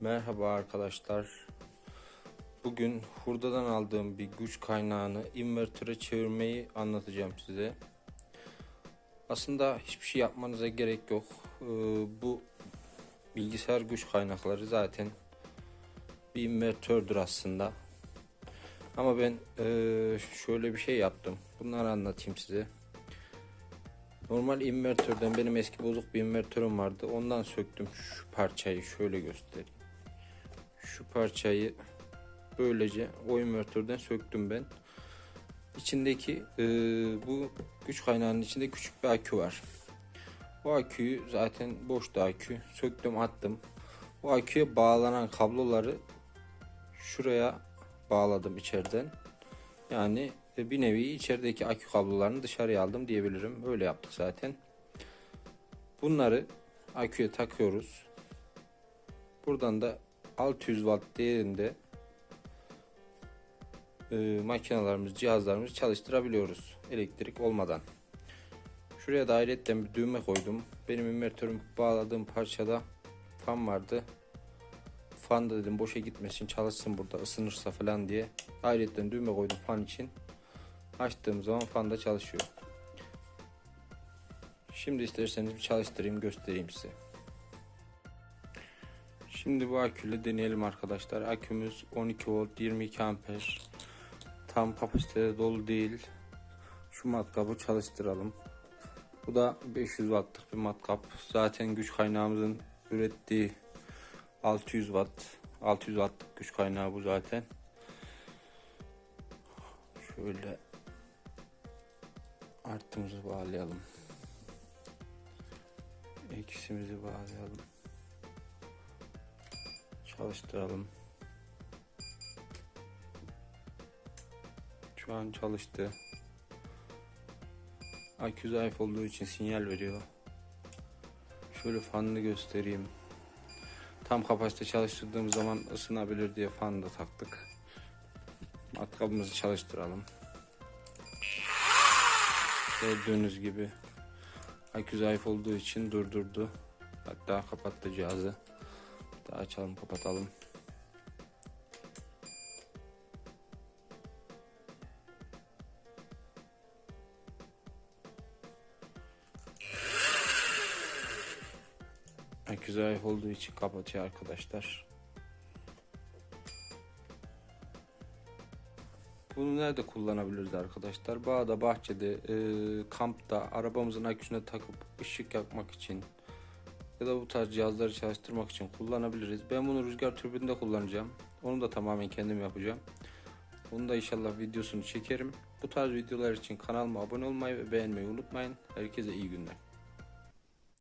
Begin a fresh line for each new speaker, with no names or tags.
Merhaba arkadaşlar. Bugün hurdadan aldığım bir güç kaynağını invertöre çevirmeyi anlatacağım size. Aslında hiçbir şey yapmanıza gerek yok. Ee, bu bilgisayar güç kaynakları zaten bir invertördür aslında. Ama ben eee, şöyle bir şey yaptım. Bunları anlatayım size. Normal invertörden benim eski bozuk bir invertörüm vardı. Ondan söktüm şu parçayı şöyle göstereyim. Şu parçayı böylece o invertörden söktüm ben. İçindeki e, bu güç kaynağının içinde küçük bir akü var. Bu aküyü zaten boştu akü. Söktüm attım. Bu aküye bağlanan kabloları şuraya bağladım içeriden. Yani e, bir nevi içerideki akü kablolarını dışarıya aldım diyebilirim. Öyle yaptık zaten. Bunları aküye takıyoruz. Buradan da 600 watt değerinde e, makinelerimiz, cihazlarımızı çalıştırabiliyoruz elektrik olmadan. Şuraya da ayrıca bir düğme koydum. Benim invertörüm bağladığım parçada fan vardı. Fan da dedim boşa gitmesin çalışsın burada ısınırsa falan diye. Ayrıca düğme koydum fan için. Açtığım zaman fan da çalışıyor. Şimdi isterseniz bir çalıştırayım göstereyim size. Şimdi bu aküyle deneyelim arkadaşlar. Akümüz 12 volt 22 amper. Tam kapasitede dolu değil. Şu matkabı çalıştıralım. Bu da 500 wattlık bir matkap. Zaten güç kaynağımızın ürettiği 600 watt. 600 wattlık güç kaynağı bu zaten. Şöyle artımızı bağlayalım. Eksimizi bağlayalım. Çalıştıralım. Şu an çalıştı. Akü zayıf olduğu için sinyal veriyor. Şöyle fanını göstereyim. Tam kapasite çalıştırdığımız zaman ısınabilir diye fan da taktık. Matkabımızı çalıştıralım. Gördüğünüz gibi akü zayıf olduğu için durdurdu. Hatta kapattı cihazı. Daha açalım kapatalım. Akü zayıf olduğu için kapatıyor arkadaşlar. Bunu nerede kullanabiliriz arkadaşlar? Bağda, bahçede, e, kampta, arabamızın aküsüne takıp ışık yakmak için ya da bu tarz cihazları çalıştırmak için kullanabiliriz. Ben bunu rüzgar türbininde kullanacağım. Onu da tamamen kendim yapacağım. Onu da inşallah videosunu çekerim. Bu tarz videolar için kanalıma abone olmayı ve beğenmeyi unutmayın. Herkese iyi günler.